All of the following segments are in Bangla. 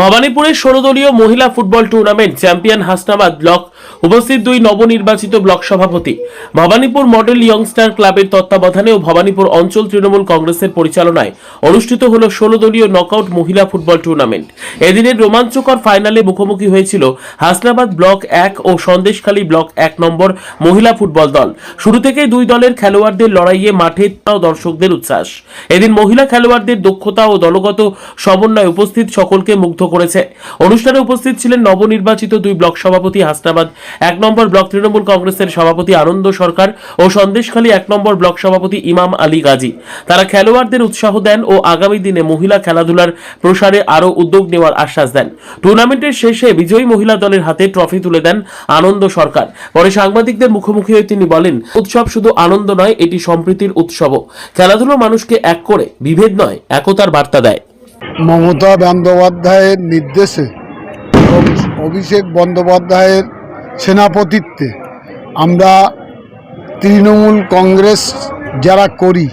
ভবানীপুরের ষোলদলীয় মহিলা football tournament champion Hasnabad block উপস্থিত দুই নবনির্বাচিত ব্লক সভাপতি। ভবানীপুর মডেল ইয়ংস্টার ক্লাবের তত্ত্বাবধানে ও ভবানীপুর অঞ্চল তৃণমূল কংগ্রেসের পরিচালনায় অনুষ্ঠিত হল ষোলদলীয় নকআউট মহিলা ফুটবল টুর্নামেন্ট। এদিনের রোমাঞ্চকর ফাইনালে মুখোমুখি হয়েছিল হাসনাবাদ ব্লক এক ও সন্দেশখালী ব্লক এক নম্বর মহিলা ফুটবল দল। শুরু থেকেই দুই দলের খেলোয়াড়দের লড়াইয়ে মাঠে দর্শকদের উচ্ছ্বাস। এদিন মহিলা খেলোয়াড়দের দক্ষতা ও দলগত সমন্বয় উপস্থিত সকলকে মুগ্ধ করেছে। অনুষ্ঠানে উপস্থিত ছিলেন নবনির্বাচিত দুই ব্লক সভাপতি হাসনাবাদ, এক নম্বর ব্লক তৃণমূল কংগ্রেসের সভাপতি আনন্দ সরকার ও সন্দেশখালী এক নম্বর ব্লক সভাপতি ইমাম আলী গাজী। তারা খেলোয়াড়দের উৎসাহ দেন ও আগামী দিনে মহিলা খেলাধুলার প্রসারে আরও উদ্যোগ নেওয়ার আশ্বাস দেন। টুর্নামেন্টের শেষে বিজয়ী মহিলা দলের হাতে ট্রফি তুলে দেন আনন্দ সরকার। পরে সাংবাদিকদের মুখোমুখি হয়ে তিনি বলেন, উৎসব শুধু আনন্দ নয়, এটি সম্প্রীতির উৎসবও। খেলাধুলো মানুষকে এক করে, বিভেদ নয়, একতার বার্তা দেয়। মমতা বন্দ্যোপাধ্যায়ের নির্দেশে অভিষেক বন্দ্যোপাধ্যায়ের সেনাপতিত্বে আমরা তৃণমূল কংগ্রেস যারা করি,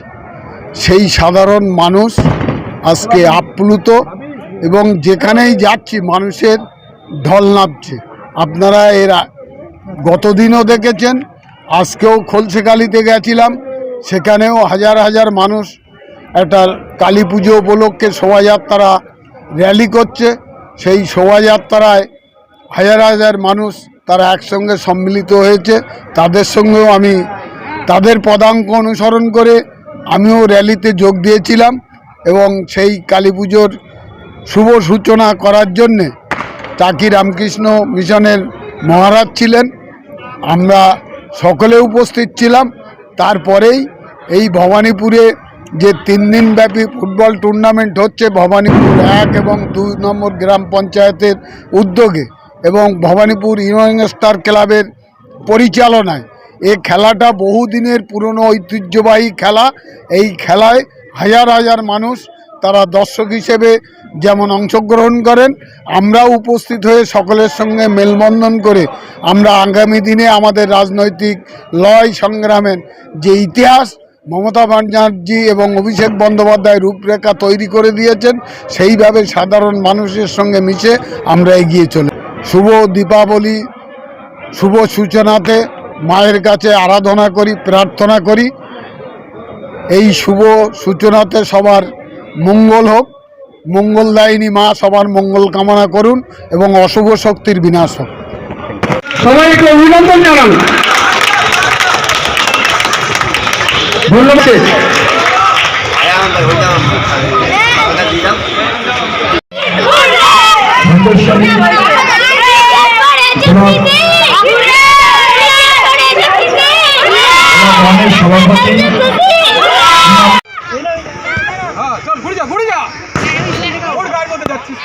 সেই সাধারণ মানুষ আজকে আপ্লুত এবং যেখানেই যাচ্ছি মানুষের ঢল নামছে। আপনারা এরা গতদিনও দেখেছেন, আজকেও খলসেকালিতে গেছিলাম, সেখানেও হাজার হাজার মানুষ একটা কালী পুজো উপলক্ষে শোভাযাত্রা র্যালি করছে। সেই শোভাযাত্রায় হাজার হাজার মানুষ তারা একসঙ্গে সম্মিলিত হয়েছে। তাদের সঙ্গেও আমি তাদের পদাঙ্ক অনুসরণ করে আমিও র্যালিতে যোগ দিয়েছিলাম এবং সেই কালী পুজোর শুভ সূচনা করার জন্যে টাকি রামকৃষ্ণ মিশনের মহারাজ ছিলেন। আমরা সকলে উপস্থিত ছিলাম। তারপরেই এই ভবানীপুরে যে তিন দিনব্যাপী ফুটবল টুর্নামেন্ট হচ্ছে ভবানীপুর এক এবং দুই নম্বর গ্রাম পঞ্চায়েতের উদ্যোগে এবং ভবানীপুর ইউনিয়ন স্টার ক্লাবের পরিচালনায়। এই খেলাটা বহুদিনের পুরনো ঐতিহ্যবাহী খেলা। এই খেলায় হাজার হাজার মানুষ তারা দর্শক হিসেবে যেমন অংশগ্রহণ করেন, আমরাও উপস্থিত হয়ে সকলের সঙ্গে মেলবন্ধন করে আমরা আগামী দিনে আমাদের রাজনৈতিক লয় সংগ্রামের যে ইতিহাস মমতা ব্যানার্জি এবং অভিষেক বন্দ্যোপাধ্যায় রূপরেখা তৈরি করে দিয়েছেন। সেইভাবে সাধারণ মানুষের সঙ্গে মিশে আমরা এগিয়ে চলে। শুভ দীপাবলি, শুভ সূচনাতে মায়ের কাছে আরাধনা করি, প্রার্থনা করি। এই শুভ সূচনাতে সবার মঙ্গল হোক। মঙ্গলদায়িনী মা সবার মঙ্গল কামনা করুন এবং অশুভ শক্তির বিনাশ হোক। সবাইকে অভিনন্দন জানান। ধন্যবাদ। সভাপতি হ্যাঁ ঘুরে যা ঘুরে যা। ওর গায়ের মধ্যে যাচ্ছিস